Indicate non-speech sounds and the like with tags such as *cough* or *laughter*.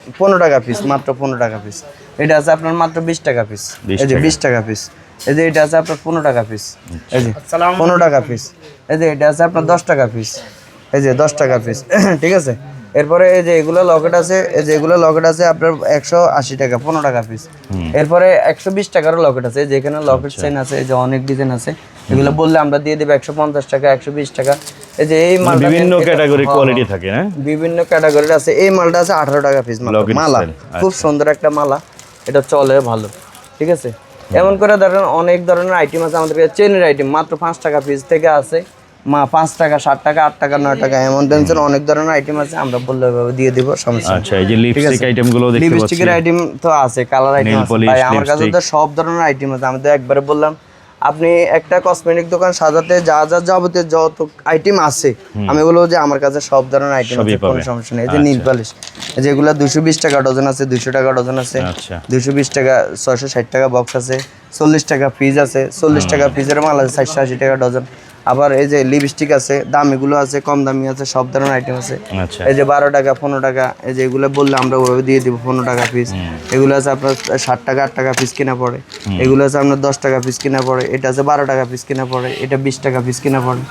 পনেরো টাকা পিস মাত্র পনেরো টাকা পিস এটা আছে আপনার মাত্র বিশ টাকা পিস এই যে। বিশ টাকা পিস এই যে এটা আছে আপনার পনেরো টাকা পিস এই যে পনেরো টাকা পিস এই যে এটা আছে আপনার দশ টাকা পিস এই যে দশ টাকা পিস *clears throat* ঠিক আছে? এরপরে এই যে এগুলো লকেট আছে এই যে এগুলো লকেট আছে আপনার একশো আশি টাকা পনেরো টাকা পিস এরপরে একশো বিশ টাকারও লকেট আছে। যেখানে লকেট চেন আছে এই যে অনেক ডিজাইন আছে। এগুলো বললে আমরা দিয়ে দেবো একশো পঞ্চাশ টাকা একশো বিশ টাকা। এই যে এই মানে বিভিন্ন ক্যাটাগরি হ্যাঁ, কোয়ালিটি হ্যাঁ। থাকে না? বিভিন্ন ক্যাটাগরির আছে। এই মালটা আছে আঠারো টাকা পিস মালা। খুব সুন্দর একটা মালা। এটা চলে ভালো। ঠিক আছে? এমন করে ধরেন অনেক ধরনের আইটেম আছে আমাদের কাছে। চেনের আইটেম মাত্র পাঁচ টাকা পিস থেকে আছে। মা পাঁচ টাকা ষাট টাকা আট টাকা নয় টাকা এমন টেন্সের অনেক ধরনের আইটেম আছে। আমরা বললে দিয়ে দিব সমস্যা। আচ্ছা এই যে লিপস্টিক আইটেমগুলো দেখতে পাচ্ছি। লিপস্টিকের আইটেম তো আছে কালার আইটেম আছে। আমার কাছে তো সব ধরনের আইটেম আছে। আমি তো একবারে বললাম আপনি একটা কসমেটিক দোকান সাজাতে যা যা যাবতীয় যত আইটেম আছে আমি বলব যে আমার কাছে সব ধরনের আইটেম আছে কোনো সমস্যা নেই। এই যে নীল পালিশ এই যেগুলো দুশো বিশ টাকা ডজন আছে দুশো টাকা ডজন আছে আচ্ছা। দুশো বিশ টাকা ছয়শো ষাট টাকা বক্স আছে চল্লিশ টাকা পিস আছে চল্লিশ টাকা পিসের মাল আছে চারশো আশি টাকা ডজন আবার এই যে লিপস্টিক আছে দামিগুলো আছে কম দামি আছে সব ধরনের আইটেম আছে। আচ্ছা। এই যে বারো টাকা পনেরো টাকা এই যে এগুলো বললে আমরা ওভাবে দিয়ে দিব পনেরো টাকা পিস এগুলো আছে আপনার ষাট টাকা আট টাকা পিস কিনা পড়ে। এগুলো আছে আপনার দশ টাকা পিস কিনা পড়ে। এটা আছে বারো টাকা পিস কিনা পড়ে। এটা বিশ টাকা পিস কিনা পড়ে।